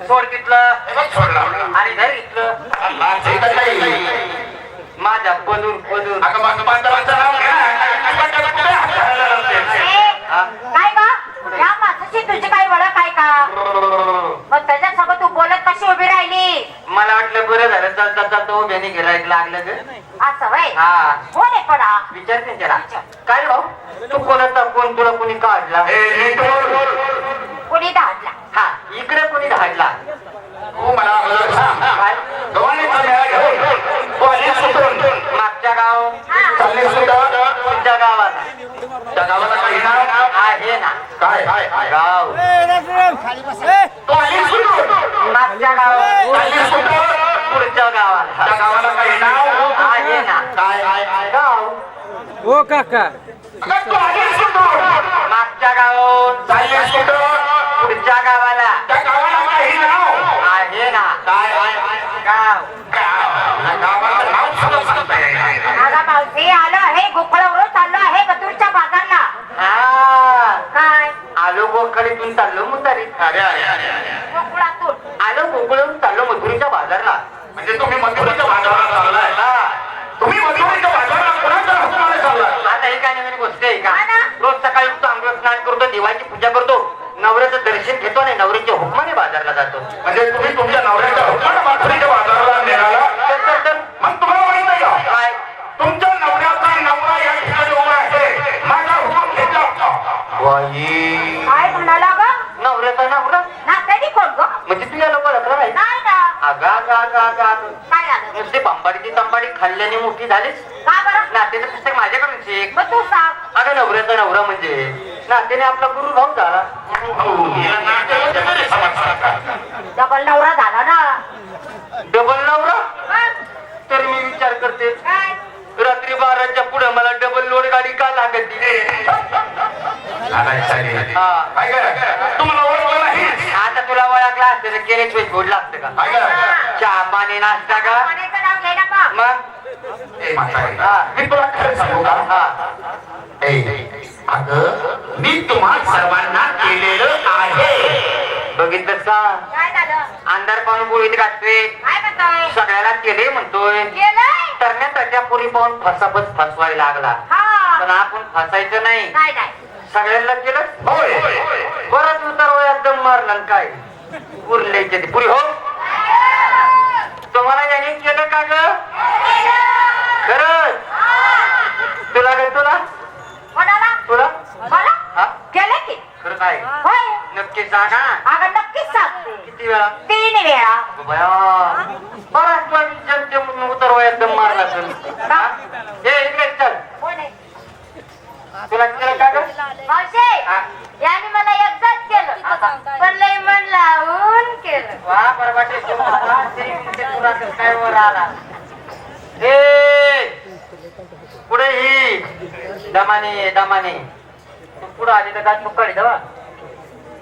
सोड हे सोडला आणि धर इथलं. माझ्या लावते? हा? काय या माणसाची तुझी काही ओळख आहे का? मग त्याच्यासोबत उभी राहिली. मला वाटलं बरं झालं. चालता चालता उभ्याने गिरायक लागलं ग. असं वय? हा. कोण आहे पडा विचारते त्याला काय भाऊ? तू कोणाचा कोण तुला कोणी काढला. कुणी धाडला? हा इकडे कोणी धाडला. काय. मागच्या गाव. तुमच्या त्या गावाला काही नाव? आहे ना. काय? काय काय? गाव आली सुटून. मागच्या गाव चालली सुटून. पुढच्या गावात त्या गावाला काही नाव? आहे ना काय? गाव हो काका अगं तू आली सुटून. मागच्या गावात चालली सुटून. पुढच्या गावाला त्या गावाला काही नाव? आहे ना काय काय काय? गाव गाव. त्या गावाचं नाव सुद्धा सांगता येईना. दादा मावशी आलो आहे गोकुळावर चाललो आहे बतूरच्या बाजारला हा काय आलो गोखडीतून चाललो मुतारी अरे अरे अरे अरे गोकुळातून आलो गोकुळून चाललो मधुरीच्या बाजारला म्हणजे तुम्ही मथुरेच्या बाजारात चाललाय तुम्ही मथुरेच्या बाजारात कोणाच्या हुकमाने चाललाय आता ही काय नवीन गोष्ट आहे का हा ना. रोज सकाळी उठतो आंघोळ स्नान करतो देवाची पूजा करतो नवऱ्याचं दर्शन घेतो आणि नवऱ्याच्या हुकमाने बाजारला जातो म्हणजे तुम्ही तुमच्या नवऱ्याच्या हुकमाने मथुरेच्या बाजाराला निघाला तर तर तर मग तुम्हाला माहीत नाही का? काय? तुमच्या नवऱ्याचा नवरा या ठिकाणी उभा आहे. माझा हुकूम घेतला होता. काय म्हणाला ग? नवऱ्याचा नवरा? नात्यानी कोण ग? म्हणजे तू याला ओळखलं नाही? नाही ना. अगा अगा अगा अगा अगं. काय झालं? नुसती बंबाडीची तंबाडी खाल्ल्याने मोठी झालीस? का बरं? नात्याचं पुस्तक माझ्याकडून शिक मग तू सांग. अगं नवऱ्याचा नवरा म्हणजे नात्याने आपला गुरु भाऊ झाला भाऊ? डबल नवरा झाला ना डबल नवरा तर मी विचार करते काय रात्री बाराच्या पुढे मला डबल लोड गाडी का लागत लागायचं आहे. हा. काय काय? तुम्हाला ओळखलं नाही आता तुला ओळखला असते तर केले शिवाय गोड लागतं का? चहा पाणी नाश्ता का कोणाचं नाव घे ना मग. हा. मी तुला खरं सांगू का हा अगं मी तुम्हा सर्वांना केलेलं आहे. बघितलं झालं? अंधार पाहून बोळीत घातले. सगळ्याला केले म्हणतोय. गेलंय तरण्याच्या पुरी पाहून फसाफस फसवायला लागला. पण आपण फसायचं नाही. सगळ्यांना केलं? होय. परत उतर वयात दम मारला काय? उरल्याचे ते पुरी हो? अगं नक्कीच सांगते किती वेळा? तीन वेळा. बया बराच वेळ जनते म्हणून उतर वयात दम मारला असेल. हा? ए इकडे चल. कोण आहे? तुला केलं का ग मावशे हा. याने मला एकदाच केलं. पण लय मन लावून केलं. वा परवाटे तुम्हाला तरी तुमचे तुला कसं काय वर आला? ए पुढे ही? दमाने दमाने. तू पुढे आली तर काय मुक्काडी दवा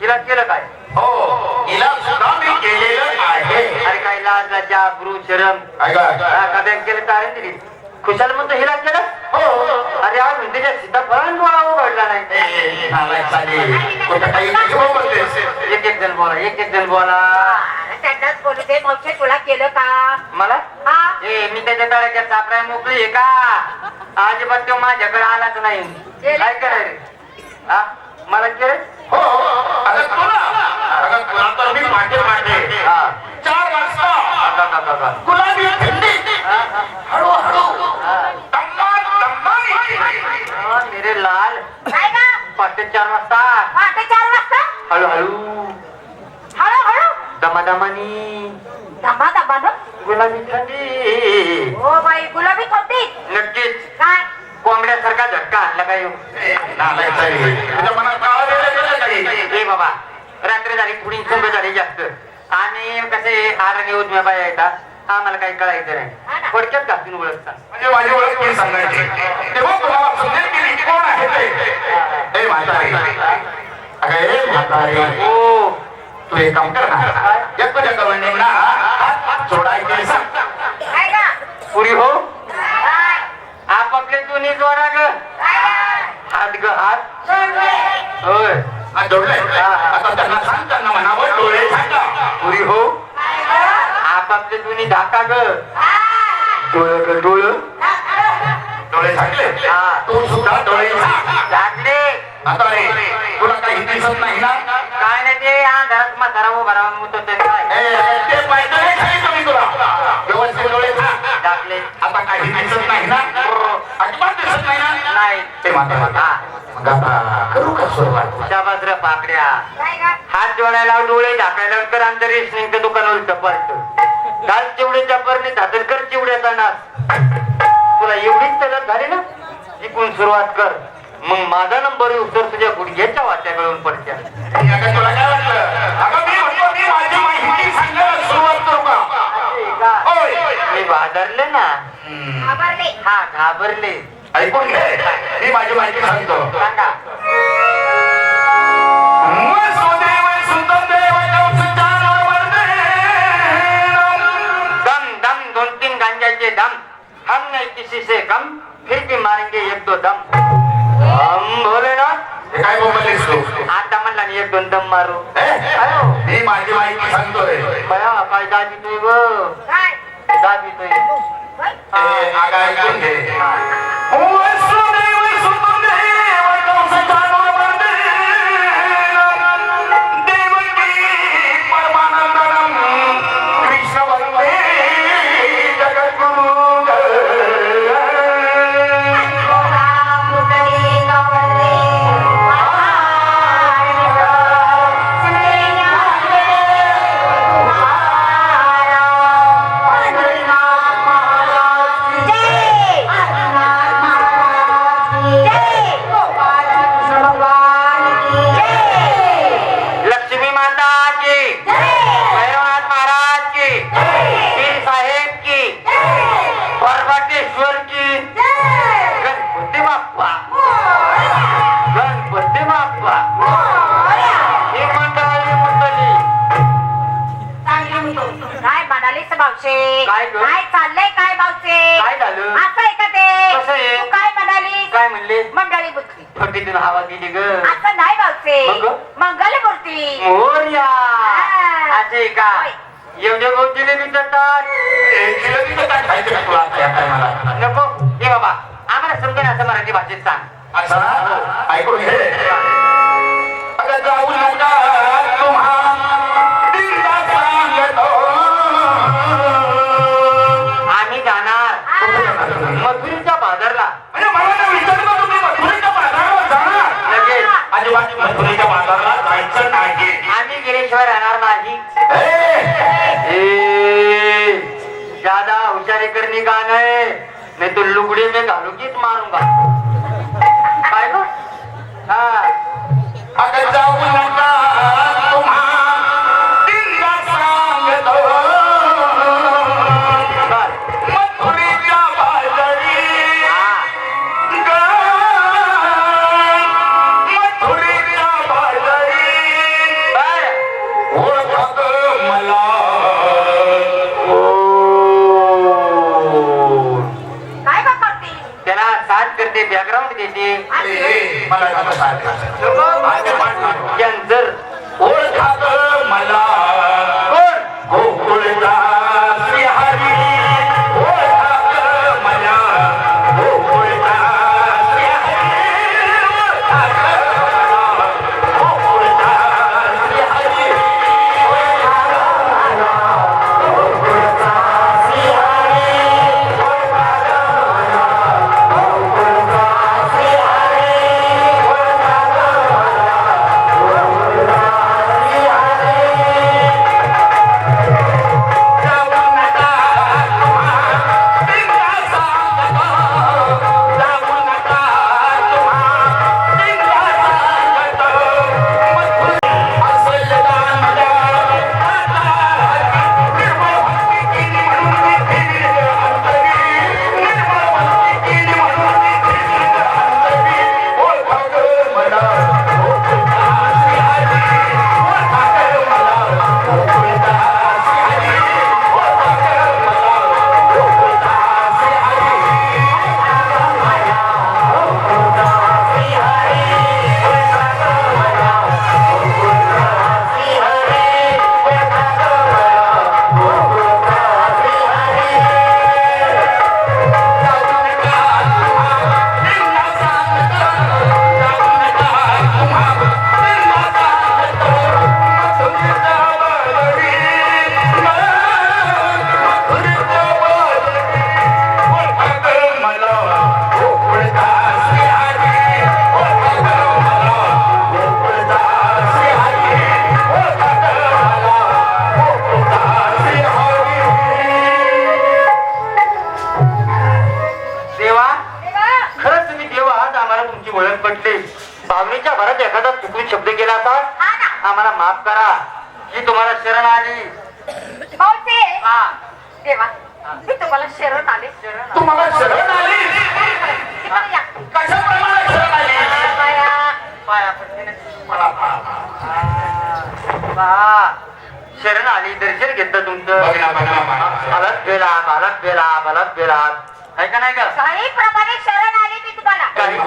तिला केलं काय? हो हिला सुद्धा मी केलेलं आहे. अरे काय लाज लज्जा गुरु शरम. ऐका, ऐका. हा, का बँक केलं काय दिली खुशाल म्हणतो हिला केलं? हो अरे आज म्हणते सीताफळान डोळा उघडला नाही. बोलतेस? एक एक जण बोला एक एक जण बोला. त्यांनाच बोलू दे मावशे तुला केलं का? मला? हा. ए मी त्याच्या तळ्याच्या चापऱ्या मोकळी आहे का? अजिबात तो माझ्याकडे आलाच नाही. काय करायचं हा मला केलं हो. अगं तुला. अगं तुला तर मी हा. चार वाजता. गुलाबी थंडी. हा, हा, हळूहळू हा. दम्मान दम्मान येते. हा, मेरे लाल. काय का पहाटे चार वाजता. पहाटे चार वाजता? हळूहळू हळूहळू दमादमानी दमा दमा न गुलाबी थंडी. हो बाई गुलाबी थंडी. नक्कीच. काय? कोंबड्यासारखा झटका आणला काय? हो? बाबा रात्री झाली पुढील चुंब झाली जास्त. आणि कसे आरणी उजम्या बाया येतात आम्हाला काही कळायचं नाही. थोडक्यात घासून म्हणजे माझी ओळख कोणी सांगायची? तेव्हा तुम्हाला समजेल की मी कोण आहे ते? ए म्हातारी. अगं ए म्हातारी. ओ तू एक काम कर ना. एक तुझ्या गवंडींना हात जोडायचे सांग काय का? पुरी हो? आपापले दोन्ही जोडा ग. हात ग हात. होय. हात जोडले आता त्यांना सांग त्यांना म्हणावं डोळे झाका पुरी आपले दोन्ही धाका ग. डोळ ग डोळ. डोळे झाकले हा. तू सुद्धा डोळे झाकले आता रे तुला काही दिसत नाही ना काय नाही ते हा घरात म्हातारा उभा राहून मुत ते काय ते पाहिजे नाही तुला व्यवस्थित डोळे झाक. झाकले आता काही दिसत नाही ना अजिबात दिसत नाही ना नाही ते माता हा मग आता करू का सुरुवात शाबास रे पाकड्या काय का हात जोडायला डोळे झाकायला कर आमचं रेशनिंगचं दुकान उलट पडत घाल चिवडे चपरने धातर कर चिवड्याचा नाच तुला एवढीच तलत झाली ना इकून सुरुवात कर मग माझा नंबर येऊ तर तुझ्या गुडघ्याच्या वाट्या मिळून पडत्या आता तुला काय मी भादरले ना. घाबरले. हा घाबरले. ऐकून घे मी माझी माहिती सांगतो. सांगा. दम दम दोन तीन गांजाचे दम. हम नहीं किसी से कम फिर भी मारेंगे एक दो दम. हम बोले ना. काय बोललीस तू? आता म्हणला आणि एक दोन दम मारू. हे? मी माझी माहिती सांगतोय. बया काय ग? काय? दाबी तुय भाऊचे काय ग? काय चाललंय काय काय झालं? असं आहे का ते आहे? तू काय म्हणाली काय म्हणले मंडळी फटीतून हवा गेली ग असं नाही भाऊचे मग? मंगलमूर्ती मोर्या हा. असे का होय. एवढे भाऊ जिलेबी देतात खायचं का तुला टायमाला? नको हे बाबा आम्हाला समजेल असं मराठी भाषेत सांग असं ना? ऐकून घे तो लुगडे में घालूगीच मारूंगा काय लावणीच्या भरात एखादा चुकून शब्द केला असा? हा ना. आम्हाला माफ करा. ही तुम्हाला शरण आली. मावशी. हा. देवा मी तुम्हाला शरण आले. शरण तुम्हाला शरण आली. कशाप्रमाणे शरण आली? बाया. पाया पडते मला बा शरण आली दर्शन घेतलं तुमचं. बालक बेला बालक बेला बालक बेला आहे का नाही का? काही प्रमाणे शरण आली मी तुम्हाला काही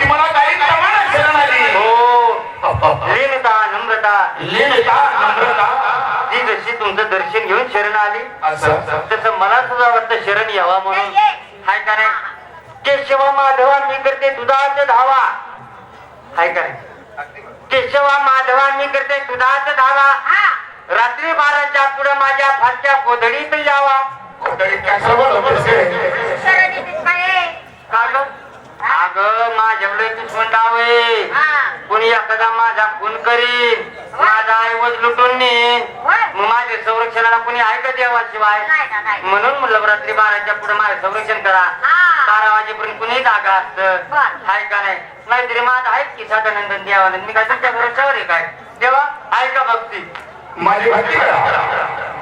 ती मला काही प्रमाणात शरण आली हो लीनता लीनता नम्रता. जी जशी तुमचं दर्शन घेऊन शरण आली असं. तसं मला सुद्धा वाटतं शरण यावा म्हणून. हाय का नाही? केशवा माधवा मी करते दुधाचा धावा. हाय का नाही? केशवा माधवा मी करते दुधाचा धावा. हा. रात्री बाराच्या पुढे माझ्या फारच्या कोधडीत यावा. अग माझ्याकडे दुश्मन डाव हा? कुणी एखादा माझा खून करीन माझा ऐवज लुटून नेईन. मग माझ्या संरक्षणाला कुणी आहे का देवाशिवाय? नाही ना नाही. म्हणून म्हणलं रात्री बाराच्या पुढे माझं संरक्षण करा. हा. बारा वाजेपर्यंत कुणी जागा असतं. बरं. हाय का नाही? नाहीतरी माझं आहे की साधानंदन देवानंद मी काय तुमच्या भरोशावर आहे काय? देवा आहे का भक्ती? माझी भक्ती करा.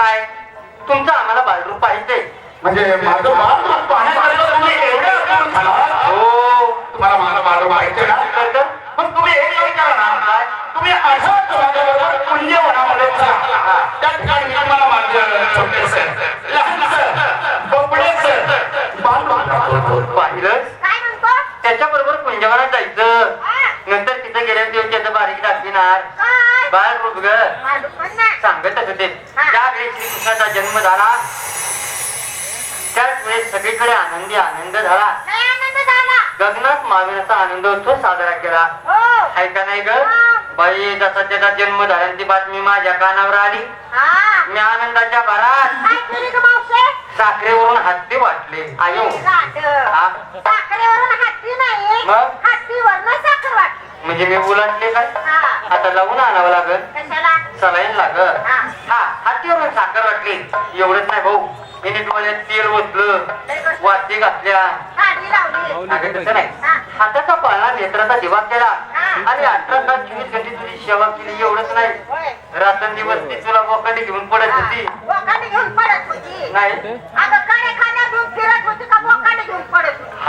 आहे तुमचं आम्हाला बालरूप पाहिजे. म्हणजे माझं बाळ पाहण्याकरता तुम्ही एवढे आतुर झालात? हो. तुम्हाला माझं बाळ पाहिजे ना? तर तर मग तुम्ही एक काम करा ना तुम्ही असंच माझ्याबरोबर पुण्यवनामध्ये जा. त्या ठिकाणी मी तुम्हाला माझं छोटेसं लहानसं बोबडेसं बाळ दाखवतो. पाहिलंच काय म्हणतो? त्याच्या बरोबर कुंजवनात जायचं? नंतर तिथं गेल्या दिवस त्याचं बारीक दाखविणार. काय? बाळ रूप ग मालूम पण नाही. सांगतच होते हा. ज्या वेळी श्रीकृष्णाचा जन्म झाला. त्याच वेळेस सगळीकडे आनंदी आनंद झाला. आनंद झाला. गगनात महावीराचा आनंदोत्सव साजरा केला. हो. आहे का नाही ग? हा. बाई जसा त्याचा जन्म झाल्याची बातमी माझ्या कानावर आली. हा. मी आनंदाच्या भरात. साखरेवरून हत्ती वाटले. आयो. हा? साखरेवरून हत्ती नाही. मग? हत्तीवरनं साखर वाटली. म्हणजे मी उलटले काय? हा. आता लावून आणावं लागल. कशाला? सलाईन लागल. हा. हा हत्तीवरून साखर वाटली. एवढंच नाही भाऊ. मी डोळ्यात तेल ओतलं वाद्य घातल्या. तसं नाही. हा. हाताचा पाळणा नेत्राचा दिवा केला. आणि अठरा तास चोवीस घंटे तुझी सेवा केली एवढंच नाही. रात्र दिवस ती तुला बोकांडी घेऊन पडत होती. बोकाने घेऊन पडत होती. नाही.